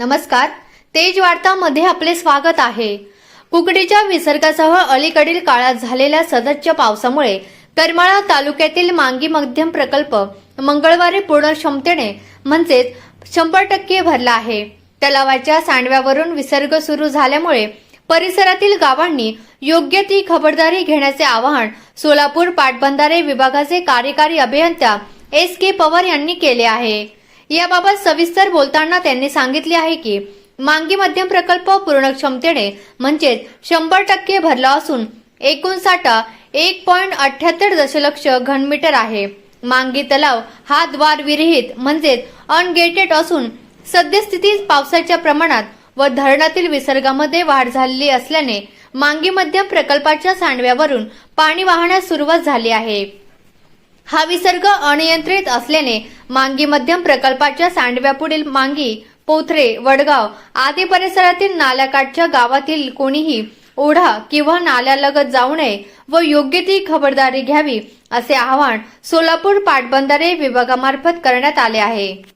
नमस्कार. तेज वार्तामध्ये आपले स्वागत आहे. कुकडीच्या विसर्गासह अलीकडील काळात झालेल्या सततच्या पावसामुळे करमाळा तालुक्यातील मांगी मध्यम प्रकल्प मंगळवारी पूर्ण क्षमतेने म्हणजेच शंभर टक्के भरला आहे. तलावाच्या सांडव्यावरून विसर्ग सुरू झाल्यामुळे परिसरातील गावांनी योग्य ती खबरदारी घेण्याचे आवाहन सोलापूर पाटबंधारे विभागाचे कार्यकारी अभियंता एस के पवार यांनी केले आहे. याबाबत सविस्तर बोलताना त्यांनी सांगितले आहे की मांगी मध्यम प्रकल्प पूर्ण क्षमतेने म्हणजेच शंभर टक्के भरला असून एकूण साठा एक पॉईंट अठ्याहत्तर दशलक्ष घनमीटर आहे. मांगी तलाव हा द्वार विरहित म्हणजेच अनगेटेड असून सद्यस्थितीत पावसाच्या प्रमाणात व धरणातील विसर्गामध्ये वाढ झालेली असल्याने मांगी मध्यम प्रकल्पाच्या सांडव्यावरून पाणी वाहण्यास सुरुवात झाली आहे. हा विसर्ग अनियंत्रित असल्याने मांगी मध्यम प्रकल्पाच्या सांडव्यापुढील मांगी पोथरे वडगाव आदी परिसरातील नाल्याकाठच्या गावातील कोणीही ओढा किंवा नाल्यालगत जाऊ नये व योग्य ती खबरदारी घ्यावी असे आवाहन सोलापूर पाटबंधारे विभागामार्फत करण्यात आले आहे.